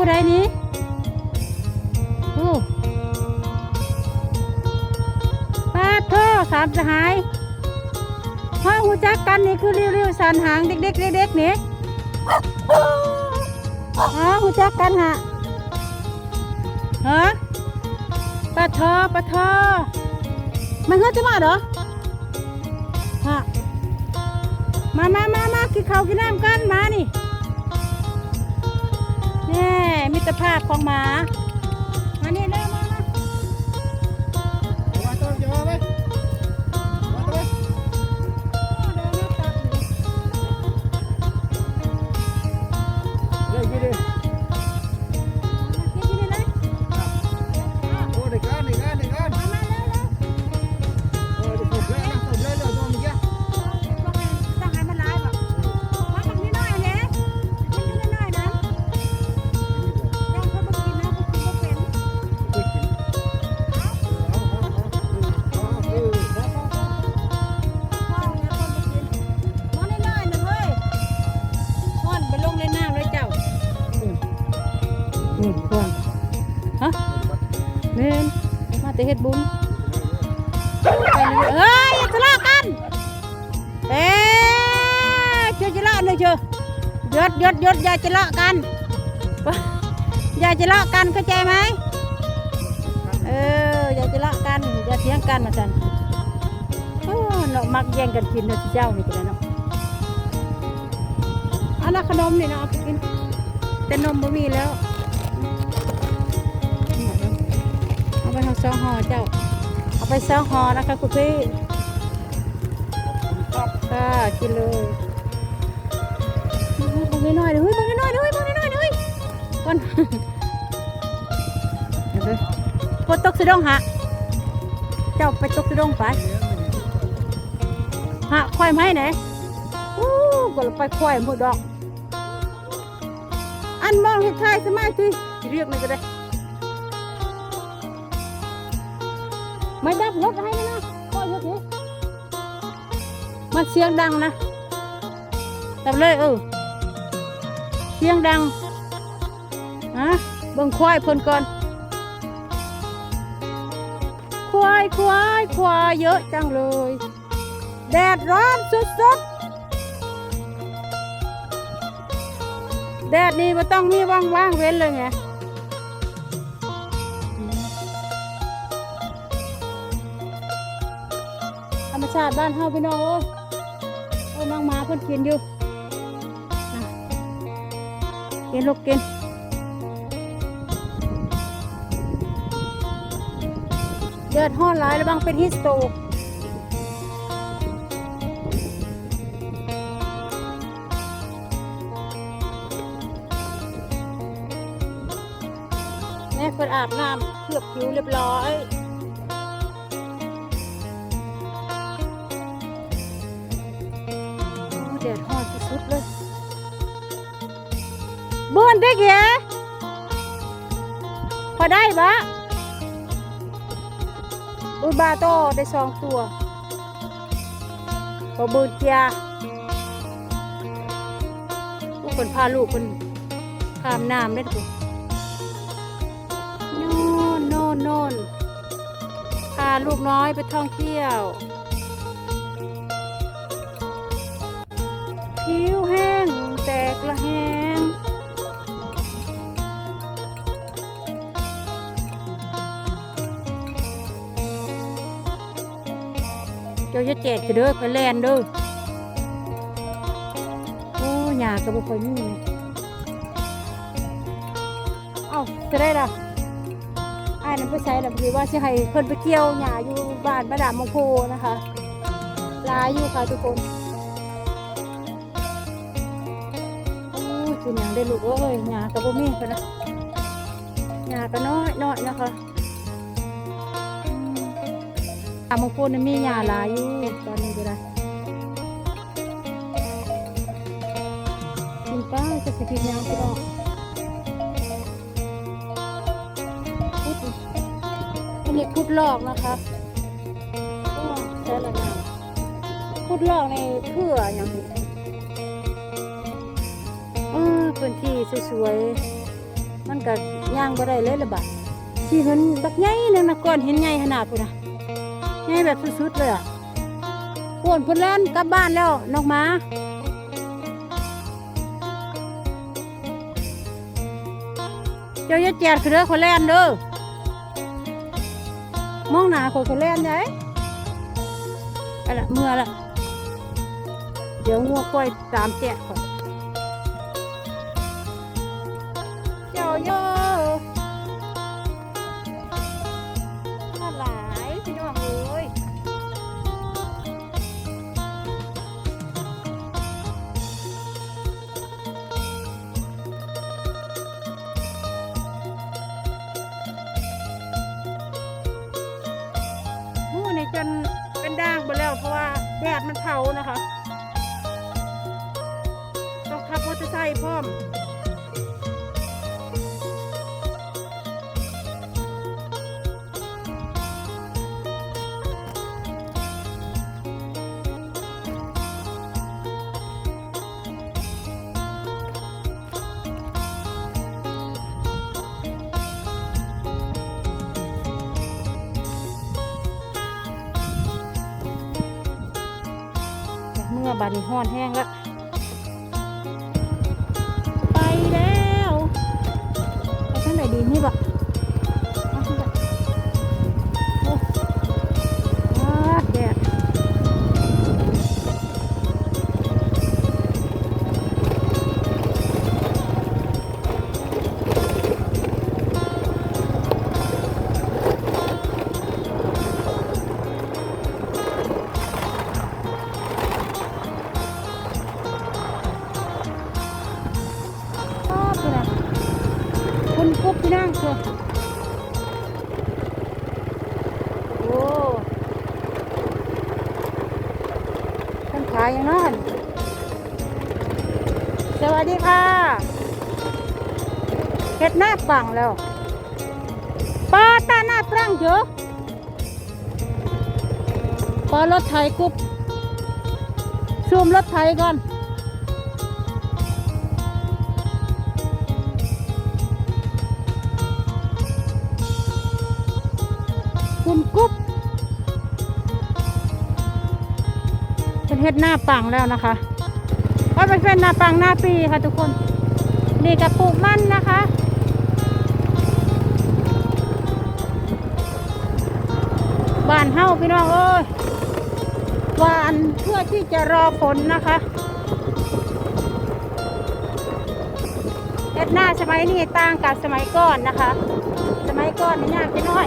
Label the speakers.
Speaker 1: ผู้ใดนี้โอ้ปาโทสามสหายพ่อหูจักกันนี่คือเริ้วๆสันหางเด็กๆเด็กๆนี่อ๋อหูจักกันฮะฮะป้าทอป้าทอมันเฮือจะมาเหรอฮะมามามามากินข้าวกินน้ำกันมานี่ สภาพของหมา มานี่นะ นี่พ่อนฮะเมนมาแต่เฮ็ดบุญเฮ้ยอย่าทะเลาะกันเอ๊ะเชื่อจะเลาะหนึ่งเชื่อยดยดยดอย่าจะเลาะกันอย่าจะเลาะกันเข้าใจไหมเอออย่าจะเลาะกันอย่าเถียงกันมาสันโอ้เนาะมักแย่งกันกินเนาะเจ้านี่กันเนาะอันนั้นขนมนี่เนาะเอาไปกินแต่นมบ่มีแล้ว เอาไปทำซองห่อเจ้า เอาไปซองห่อนะคะคุณพี่
Speaker 2: ค่ะ
Speaker 1: กินเลยบางนิดหน่อยเดี๋ยวยบางนิดหน่อยเดี๋ยวยบางนิดหน่อยเดี๋ยวเฮ้ยก่อนเดี๋ยวเลยพดตกสะดงฮะเจ้าไปตกสะดงไปฮะควายไหมไหนอู้ก็ไปควายหมดดอก อันมองเห็ดไทยสมัยตุยเรียกมันก็ได้ ไม่ดับรถให้นะนะก็ยกดิมันเสียงดังนะดับเลยเออเสียงดังฮะเบิ่งควายเพิ่นก่อน ควายควายควายเยอะจังเลย แดดร้อนสุดๆ แดดนี่มันต้องมีว่างๆเว้นเลยไง รรมชาติบ้านเฮาพี่น้องเอ้ยโอ้ยน้องหมาเพิ่นกินอยู่นะกินลูกกินเดือดห้อนหลายระวังเป็นฮิสโตแม่เพิ่นอาบน้ำเคลือบผิวเรียบร้อย แดดฮอดสุดๆเลยบ้วนได้แกพอได้บะบุญบาโตได้สองตัวพอบุญเกียลูกคนพาลูกคนข้ามน้ำได้ทุกคนโน่นโน่นโน่นพาลูกน้อยไปท่องเที่ยว จ้าจะแจกจะเด้อไปแลนเด้อโอ้หยาก็บ่ค่อยมีนะเอ้าจะได้ละอ้ายนั่นไปใช้ล่ะคือว่าสิให้เพิ่นไปเกี่ยวหญ้าอยู่บ้านประดามมงโพนะคะลายอยู่ค่ะทุกคนโอ้ยกินอย่างได้ลูกเอ้ยหยากับบ่มีกันนะหยาก็น้อยน้อยนะคะ ตามบางคนน่ะมีหยาหลายอยู่ตอนนี้ก็ได้กินป้าจะสิกินหยังก็ได้พุดอันนี้พุดลอกนะคะโอ้ใช่แล้วนะพุดลอกในเพื่ออย่างนี้เออพื้นที่สวยๆมันก็ย่างบ่ได้เลยละบาดที่เห็นบักใหญ่นึงนะก้อนเห็นใหญ่ขนาดพุ่นน่ะ ใหญ่แบบสุดๆเลยอะพวนพุ่นแล่นกลับบ้านแล้วนกหมาเจ้าอย่าแจดคือเด้อคนแล่นเด้อมองหน้าคนคนแล่นได้อะละเมื่อละเดี๋ยวงัวกล้อยตามแจกก่อน จนเป็นด่างไปแล้ว เพราะว่าแดดมันเผานะคะ ต้องขับมอเตอร์ไซค์พร้อม บาดนี้ห้อนแห้งแล้ว พี่นั่งเถอะโอ้ท่านขายย่างนั้นสวัสดีค่ะเห็ดหน้าปังแล้วปลาตาหน้าปรังเยอะปลารถไถกุบซูมรถไถก่อน ฮ็ดหน้าปังแล้วนะคะว่าเป็นเป็นหน้าปังหน้าปีค่ะทุกคน นี่กับปลูกมันนะคะบานเฮาพี่น้องเอ้ยหวานเพื่อที่จะรอฝนนะคะเฮ็ดหน้าสมัยนี้ต่างกับสมัยก่อนนะคะ สมัยก่อนนี่ยากจะน้อย